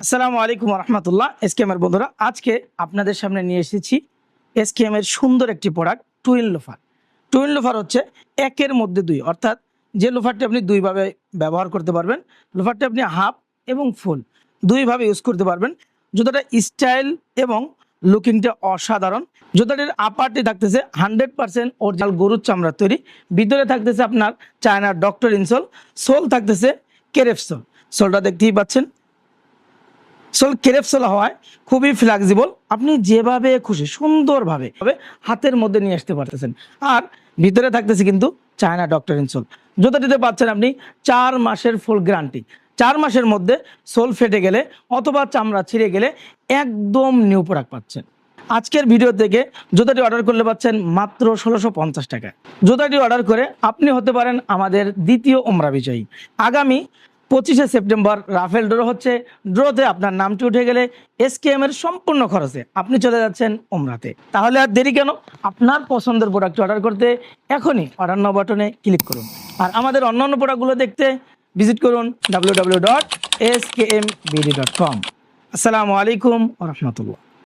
আসসালামু আলাইকুম রহমতুল্লাহ এসকেএম এর বন্ধুরা, আজকে আপনাদের সামনে নিয়ে এসেছি এসকেএম এর সুন্দর একটি product twin loafer twin loafer হচ্ছে একের মধ্যে দুই, অর্থাৎ যে লোফারটি আপনি দুইভাবে ব্যবহার করতে পারবেন লোফারটি আপনি হাফ এবং ফুল দুইভাবে ইউজ করতে পারবেন। জুতাটা স্টাইল এবং লুকিংটা অসাধারণ জুতাটির আপারটি থাকতেছে হান্ড্রেড পার্সেন্ট অরিজিনাল গরুর চামড়ার তৈরি, ভিতরে থাকতেছে আপনার চায়নার ডক্টর ইনসোল সোল থাকতেছে কেরেফ সোল সোলটা দেখতেই পাচ্ছেন সোল কেরেপসোল হওয়ায় খুবই ফ্লেক্সিবল আপনি যেভাবে খুশি, সুন্দরভাবে হাতের মধ্যে নিয়ে আসতে পারতেছেন। আর ভিতরে থাকতেছে কিন্তু চায়না ডক্টর ইনসোল জুতাটিতে পাচ্ছেন আপনি চার মাসের ফুল গ্যারান্টি চার মাসের মধ্যে সোল ফেটে গেলে অথবা চামড়া ছিঁড়ে গেলে একদম নিউ প্রোডাক্ট পাচ্ছেন। আজকের ভিডিও থেকে জুতাটি অর্ডার করলে পাচ্ছেন মাত্র ষোলোশো পঞ্চাশ টাকায়। জুতাটি অর্ডার করে আপনি হতে পারেন আমাদের দ্বিতীয় ওমরা বিজয়ী। আগামী পঁচিশে সেপ্টেম্বর রাফেল ড্র হচ্ছে। ড্রতে আপনার নামটি উঠে গেলে এসকেএম এর সম্পূর্ণ খরচে আপনি চলে যাচ্ছেন ওমরাতে। তাহলে আর দেরি কেন? আপনার পছন্দের প্রোডাক্ট অর্ডার করতে এখনই অর্ডার নাও বাটনে ক্লিক করুন। আর আমাদের অন্যান্য প্রোডাক্টগুলো দেখতে ভিজিট করুন W W dot S K M BD dot com আসসালামু আলাইকুম রহমতুল্লাহ।